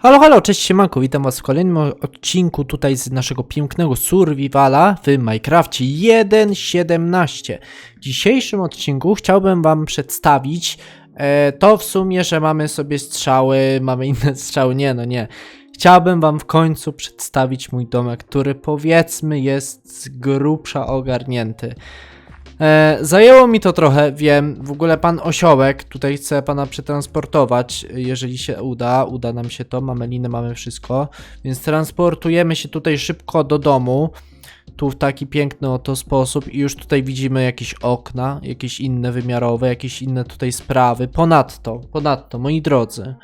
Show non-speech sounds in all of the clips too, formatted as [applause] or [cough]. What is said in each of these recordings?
Halo, halo, cześć siemanko, witam was w kolejnym odcinku tutaj z naszego pięknego survivala w Minecrafcie 1.17. W dzisiejszym odcinku chciałbym wam przedstawić e, to w sumie, że mamy sobie strzały, mamy inne [laughs] strzały, nie no nie. Chciałbym wam w końcu przedstawić mój domek, który powiedzmy jest z grubsza ogarnięty. E, zajęło mi to trochę, wiem. W ogóle pan Osiołek tutaj chce pana przetransportować, jeżeli się uda. Uda nam się to, mamy liny, mamy wszystko. Więc transportujemy się tutaj szybko do domu. Tu w taki piękny oto sposób i już tutaj widzimy jakieś okna, jakieś inne wymiarowe, jakieś inne tutaj sprawy. Ponadto, ponadto, moi drodzy,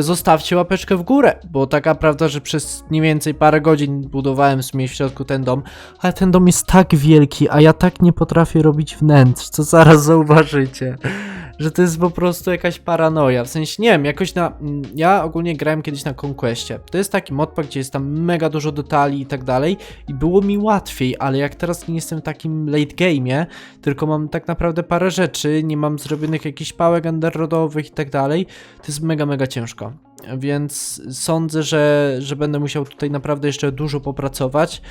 zostawcie łapeczkę w górę, bo taka prawda, że przez mniej więcej parę godzin budowałem w sumie w środku ten dom, ale ten dom jest tak wielki, a ja tak nie potrafię robić wnętrz, co zaraz zauważycie. Że to jest po prostu jakaś paranoja. W sensie, nie wiem, jakoś na. Ja ogólnie grałem kiedyś na Conquestie. To jest taki modpack, gdzie jest tam mega dużo detali i tak dalej. I było mi łatwiej, ale jak teraz nie jestem w takim late game'ie, tylko mam tak naprawdę parę rzeczy, nie mam zrobionych jakichś pałek underrodowych i tak dalej, to jest mega, mega ciężko. Więc sądzę, że, że będę musiał tutaj naprawdę jeszcze dużo popracować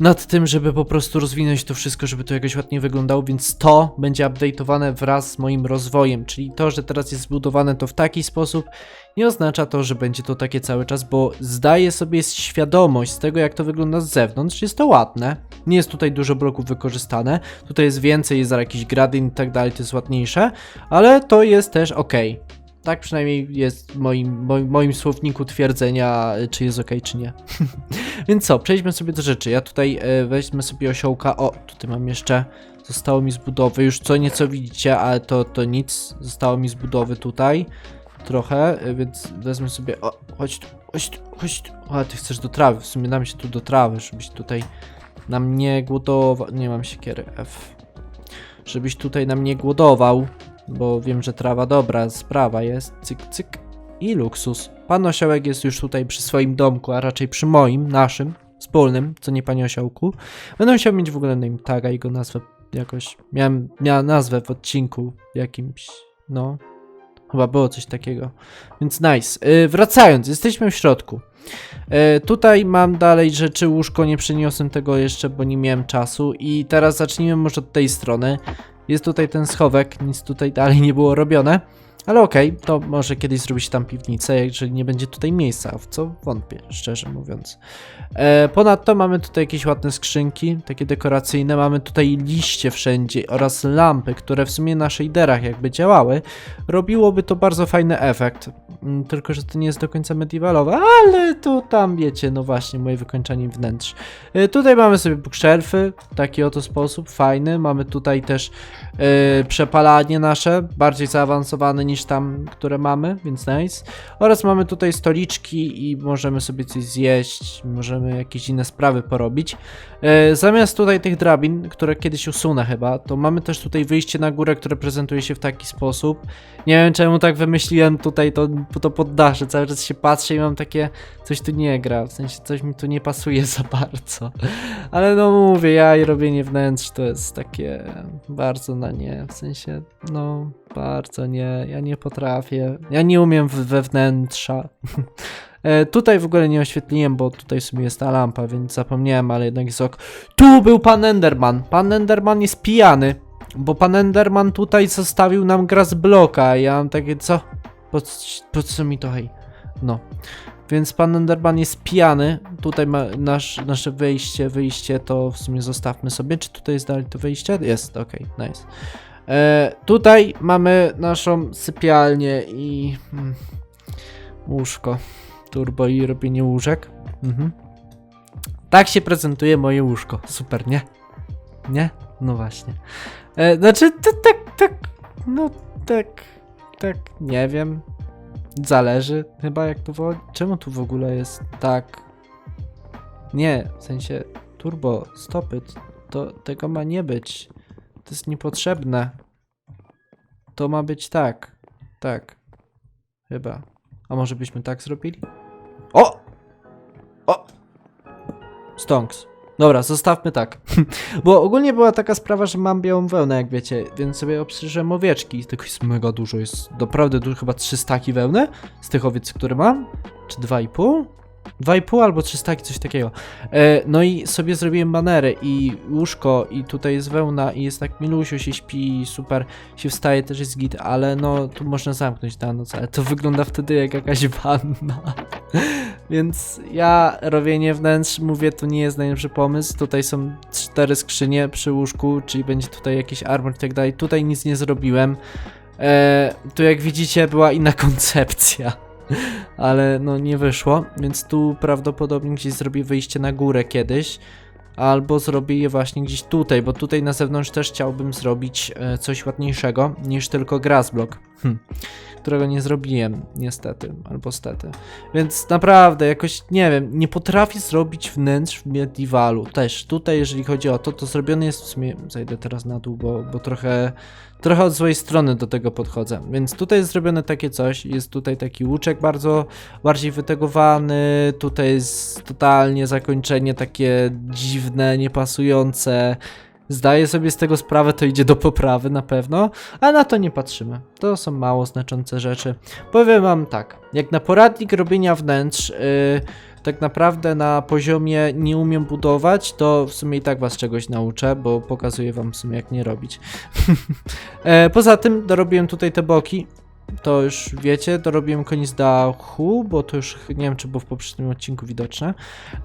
nad tym, żeby po prostu rozwinąć to wszystko, żeby to jakoś ładnie wyglądało, więc to będzie update'owane wraz z moim rozwojem, czyli to, że teraz jest zbudowane to w taki sposób, nie oznacza to, że będzie to takie cały czas, bo zdaję sobie świadomość z tego, jak to wygląda z zewnątrz, jest to ładne, nie jest tutaj dużo bloków wykorzystane, tutaj jest więcej, jest jakiś gradient i tak dalej, to jest ładniejsze, ale to jest też ok. Tak przynajmniej jest w moim, moim, moim słowniku twierdzenia, czy jest ok, czy nie. [laughs] Więc co, przejdźmy sobie do rzeczy. Ja tutaj e, weźmy sobie osiołka. O, tutaj mam jeszcze. Zostało mi z budowy. Już co nieco widzicie, ale to, to nic. Zostało mi z budowy tutaj. Trochę, e, więc wezmę sobie. O, chodź tu, chodź tu, chodź tu. A, ty chcesz do trawy. W sumie dam się tu do trawy, żebyś tutaj nam nie głodował. Nie mam siekiery F. Żebyś tutaj nam nie głodował. Bo wiem, że trawa dobra sprawa jest. Cyk, cyk. I luksus. Pan Osiołek jest już tutaj przy swoim domku, a raczej przy moim, naszym, wspólnym, co nie panie Osiołku. Będę musiał mieć w ogóle name taga i go nazwę jakoś. Miałem, miałem nazwę w odcinku jakimś, no. Chyba było coś takiego. Więc nice. Yy, wracając, jesteśmy w środku. Yy, tutaj mam dalej rzeczy, łóżko, nie przeniosłem tego jeszcze, bo nie miałem czasu. I teraz zacznijmy może od tej strony. Jest tutaj ten schowek, nic tutaj dalej nie było robione. Ale okej, to może kiedyś zrobić tam piwnicę, jeżeli nie będzie tutaj miejsca, w co wątpię, szczerze mówiąc. E, ponadto mamy tutaj jakieś ładne skrzynki, takie dekoracyjne, mamy tutaj liście wszędzie oraz lampy, które w sumie na shaderach jakby działały. Robiłoby to bardzo fajny efekt, Mm, tylko że to nie jest do końca medievalowe, ale to tam wiecie, no właśnie, moje wykończenie wnętrz. E, tutaj mamy sobie bookshelfy, w taki oto sposób, fajny, mamy tutaj też e, przepalanie nasze, bardziej zaawansowane niż tam, które mamy, więc nice. Oraz mamy tutaj stoliczki i możemy sobie coś zjeść, możemy jakieś inne sprawy porobić. E, zamiast tutaj tych drabin, które kiedyś usunę chyba, to mamy też tutaj wyjście na górę, które prezentuje się w taki sposób. Nie wiem czemu tak wymyśliłem tutaj to, to poddasze, cały czas się patrzę i mam takie, coś tu nie gra, w sensie coś mi tu nie pasuje za bardzo. Ale no mówię, ja i robienie wnętrz to jest takie bardzo na nie, w sensie, no bardzo nie, ja nie potrafię, ja nie umiem w, we wnętrza. [laughs] E, tutaj w ogóle nie oświetliłem, bo tutaj sobie jest ta lampa, więc zapomniałem, ale jednak jest ok. Tu był pan Enderman. Pan Enderman jest pijany, bo pan Enderman tutaj zostawił nam gras bloka. Ja mam takie, co? Po, po co mi to hej? No. Więc pan Enderman jest pijany. Tutaj ma nasz, nasze wyjście, wyjście to w sumie zostawmy sobie. Czy tutaj jest dalej to wyjście? Jest, okej, nice. E, tutaj mamy naszą sypialnię i mm, łóżko. Turbo i robienie łóżek. Mhm. Tak się prezentuje moje łóżko. Super, nie? Nie? No właśnie. E, znaczy, to tak, tak, no tak, tak, nie wiem. Zależy chyba jak to woła. Czemu tu w ogóle jest tak? Nie, w sensie turbo, stopy, to tego ma nie być. To jest niepotrzebne. To ma być tak. Tak. Chyba. A może byśmy tak zrobili? O! O! Stonks. Dobra, zostawmy tak. [laughs] Bo ogólnie była taka sprawa, że mam białą wełnę, jak wiecie, więc sobie obstrzymałem owieczki. Tego jest mega dużo, jest naprawdę dużo, chyba 300 staki wełny z tych owiec, które mam. Czy 2,5? 2,5 albo 3 staki, coś takiego. E, no i sobie zrobiłem banery i łóżko i tutaj jest wełna i jest tak milusiu, się śpi, super, się wstaje, też jest git, ale no tu można zamknąć na noc, ale to wygląda wtedy jak jakaś wanna. [laughs] Więc ja robienie wnętrz, mówię, to nie jest najlepszy pomysł. Tutaj są cztery skrzynie przy łóżku, czyli będzie tutaj jakiś armor i tak dalej. Tutaj nic nie zrobiłem. E, tu jak widzicie była inna koncepcja. Ale no nie wyszło, więc tu prawdopodobnie gdzieś zrobię wyjście na górę kiedyś. Albo zrobię je właśnie gdzieś tutaj, bo tutaj na zewnątrz też chciałbym zrobić e, coś ładniejszego niż tylko grassblock. Hm. Którego nie zrobiłem, niestety, albo stety. Więc naprawdę, jakoś nie wiem, nie potrafię zrobić wnętrz w medievalu. Też tutaj, jeżeli chodzi o to, to zrobione jest w sumie. Zajdę teraz na dół, bo, bo trochę. Trochę od złej strony do tego podchodzę. Więc tutaj jest zrobione takie coś. Jest tutaj taki łuczek bardzo bardziej wytegowany. Tutaj jest totalnie zakończenie takie dziwne, niepasujące. Zdaję sobie z tego sprawę, to idzie do poprawy na pewno, a na to nie patrzymy. To są mało znaczące rzeczy. Powiem wam tak, jak na poradnik robienia wnętrz, yy, tak naprawdę na poziomie nie umiem budować, to w sumie i tak was czegoś nauczę, bo pokazuję wam w sumie jak nie robić. [laughs] e, poza tym dorobiłem tutaj te boki. To już wiecie, dorobiłem koniec dachu, bo to już nie wiem, czy było w poprzednim odcinku widoczne.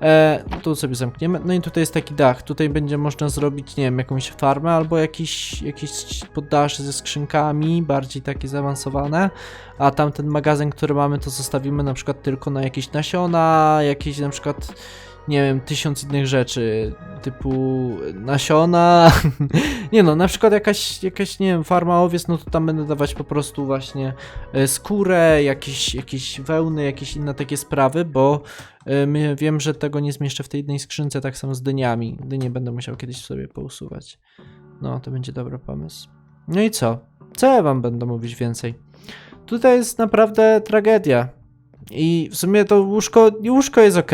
E, tu sobie zamkniemy. No i tutaj jest taki dach. Tutaj będzie można zrobić, nie wiem, jakąś farmę albo jakiś, jakieś poddasze ze skrzynkami, bardziej takie zaawansowane. A tamten magazyn, który mamy, to zostawimy na przykład tylko na jakieś nasiona, jakieś na przykład nie wiem, tysiąc innych rzeczy, typu nasiona, [laughs] nie no, na przykład jakaś, jakaś, nie wiem, farma owiec, no to tam będę dawać po prostu właśnie e, skórę, jakieś, jakieś wełny, jakieś inne takie sprawy, bo e, wiem, że tego nie zmieszczę w tej jednej skrzynce, tak samo z dyniami, dynie będę musiał kiedyś sobie pousuwać. No, to będzie dobry pomysł. No i co? Co ja wam będę mówić więcej? Tutaj jest naprawdę tragedia. I w sumie to łóżko, łóżko jest ok.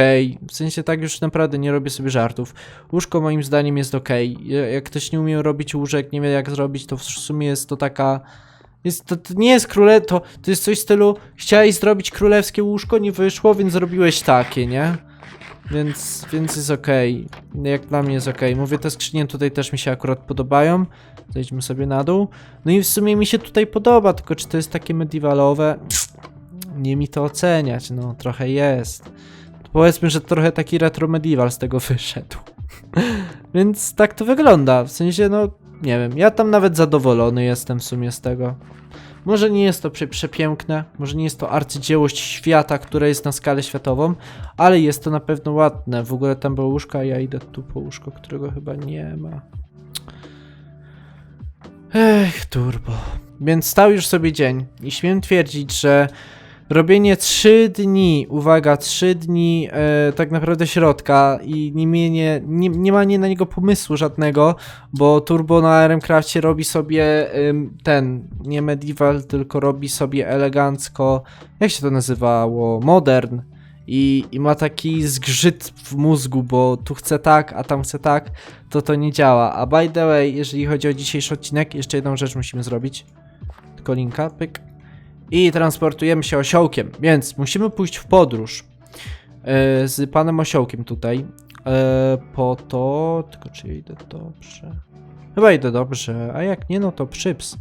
W sensie tak już naprawdę nie robię sobie żartów. Łóżko moim zdaniem jest ok. Jak ktoś nie umie robić łóżek, nie wie jak zrobić, to w sumie jest to taka. Jest, to, to nie jest króle, to, to jest coś w stylu chciałeś zrobić królewskie łóżko, nie wyszło, więc zrobiłeś takie, nie? Więc, więc jest ok. Jak dla mnie jest ok. Mówię, te skrzynie tutaj też mi się akurat podobają. Zejdźmy sobie na dół. No i w sumie mi się tutaj podoba, tylko czy to jest takie medievalowe? Nie mi to oceniać, no trochę jest. Powiedzmy, że trochę taki retro medieval z tego [laughs] wyszedł. Więc tak to wygląda, w sensie no, nie wiem, ja tam nawet zadowolony jestem w sumie z tego. Może nie jest to prze przepiękne, może nie jest to arcydziełość świata, która jest na skalę światową, ale jest to na pewno ładne. W ogóle tam było łóżko, ja idę tu po łóżko, którego chyba nie ma. Ech, turbo. Więc stał już sobie dzień i śmiem twierdzić, że robienie 3 dni, uwaga, 3 dni e, tak naprawdę środka i nie, mienie, nie, nie ma nie na niego pomysłu żadnego, bo Turbo na RMCrafcie robi sobie ym, ten, nie medieval, tylko robi sobie elegancko, jak się to nazywało, modern. I, I ma taki zgrzyt w mózgu, bo tu chce tak, a tam chce tak, to to nie działa. A by the way, jeżeli chodzi o dzisiejszy odcinek, jeszcze jedną rzecz musimy zrobić. Tylko linka, pyk i transportujemy się osiołkiem, więc musimy pójść w podróż e, z panem osiołkiem tutaj e, po to, tylko czy idę dobrze? Chyba idę dobrze, a jak nie, no to przyps.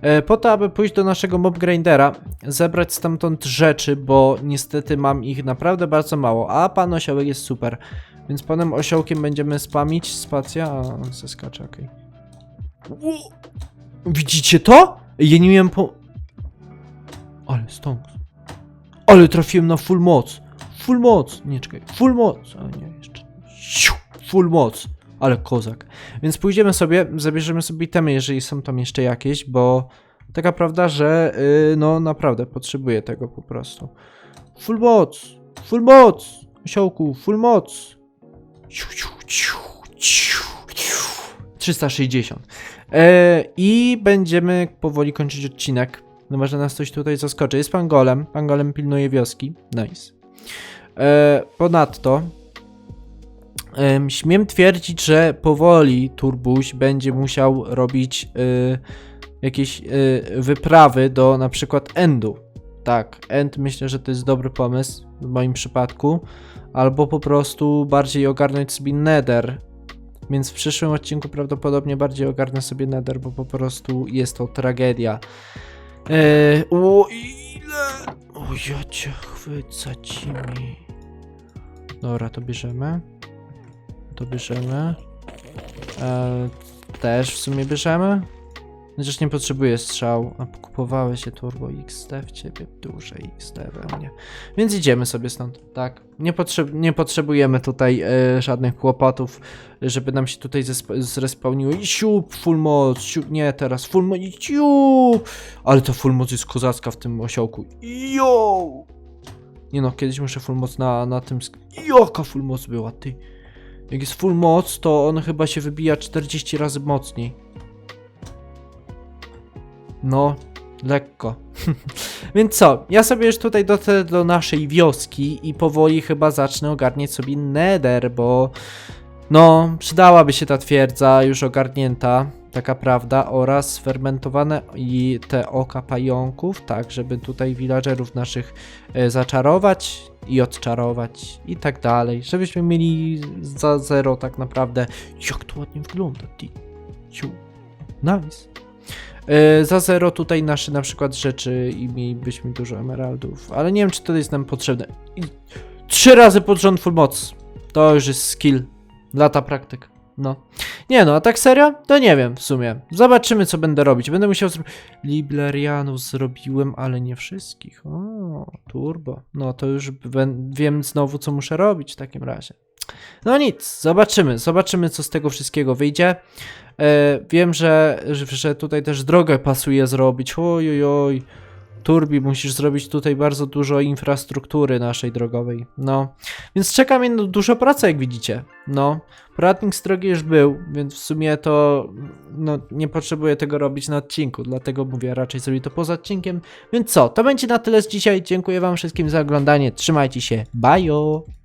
E, po to, aby pójść do naszego mob grindera, zebrać stamtąd rzeczy, bo niestety mam ich naprawdę bardzo mało, a pan osiołek jest super. Więc panem osiołkiem będziemy spamić, spacja, a on zeskacze, okej. Okay. Widzicie to? Ja nie miałem po... Ale stonks. Ale trafiłem na full moc. Full moc. Nie, czekaj. Full moc. A nie, jeszcze. Full moc. Ale kozak. Więc pójdziemy sobie, zabierzemy sobie itemy, jeżeli są tam jeszcze jakieś, bo taka prawda, że yy, no naprawdę potrzebuję tego po prostu. Full moc. Full moc. Osiołku, full moc. Ciu, ciu, ciu, ciu, ciu. 360. E, I będziemy powoli kończyć odcinek. No może nas coś tutaj zaskoczy. Jest pan golem. Pan golem pilnuje wioski. Nice. E, ponadto Em, śmiem twierdzić, że powoli Turbuś będzie musiał robić y, jakieś y, wyprawy do na przykład Endu. Tak, End myślę, że to jest dobry pomysł w moim przypadku. Albo po prostu bardziej ogarnąć sobie Nether. Więc w przyszłym odcinku prawdopodobnie bardziej ogarnę sobie Nether, bo po prostu jest to tragedia. Eee, o ile? O ja cię chwyca ci mi. Dobra, to bierzemy. To bierzemy. Eee, też w sumie bierzemy. Chociaż nie potrzebuję strzał. A kupowałeś się Turbo XD w ciebie, duże XD we mnie. Więc idziemy sobie stąd. Tak. Nie, potrzeb nie potrzebujemy tutaj e, żadnych kłopotów, żeby nam się tutaj zrespawniło. I siup, full moc, siup, nie teraz, full moc, siup. Ale ta full moc jest kozacka w tym osiołku. Jo! Nie no, kiedyś muszę full moc na, na tym... Jaka full moc była, ty? Jak jest full moc, to on chyba się wybija 40 razy mocniej. No, lekko. [laughs] Więc co, ja sobie już tutaj dotrę do naszej wioski i powoli chyba zacznę ogarniać sobie nether, bo no, przydałaby się ta twierdza już ogarnięta, taka prawda, oraz fermentowane i te oka pająków, tak, żeby tutaj villagerów naszych e, zaczarować i odczarować i tak dalej, żebyśmy mieli za zero tak naprawdę, jak to ładnie wygląda, ty, nice. E, za zero tutaj nasze na przykład rzeczy i mielibyśmy dużo emeraldów, ale nie wiem czy to jest nam potrzebne. I trzy razy pod rząd full moc. To już jest skill. Lata praktyk. No. Nie no, a tak serio? To nie wiem w sumie. Zobaczymy co będę robić. Będę musiał zrobić... Liblarianów zrobiłem, ale nie wszystkich. O, turbo. No to już wiem znowu co muszę robić w takim razie. No nic, zobaczymy. Zobaczymy co z tego wszystkiego wyjdzie. E, wiem, że, że, tutaj też drogę pasuje zrobić. Oj, oj, oj. Turbi, musisz zrobić tutaj bardzo dużo infrastruktury naszej drogowej. No, więc czeka mnie no, dużo pracy, jak widzicie. No, poradnik z drogi już był, więc w sumie to no, nie potrzebuję tego robić na odcinku, dlatego mówię raczej sobie to poza odcinkiem. Więc co, to będzie na tyle z dzisiaj. Dziękuję Wam wszystkim za oglądanie. Trzymajcie się. Bye!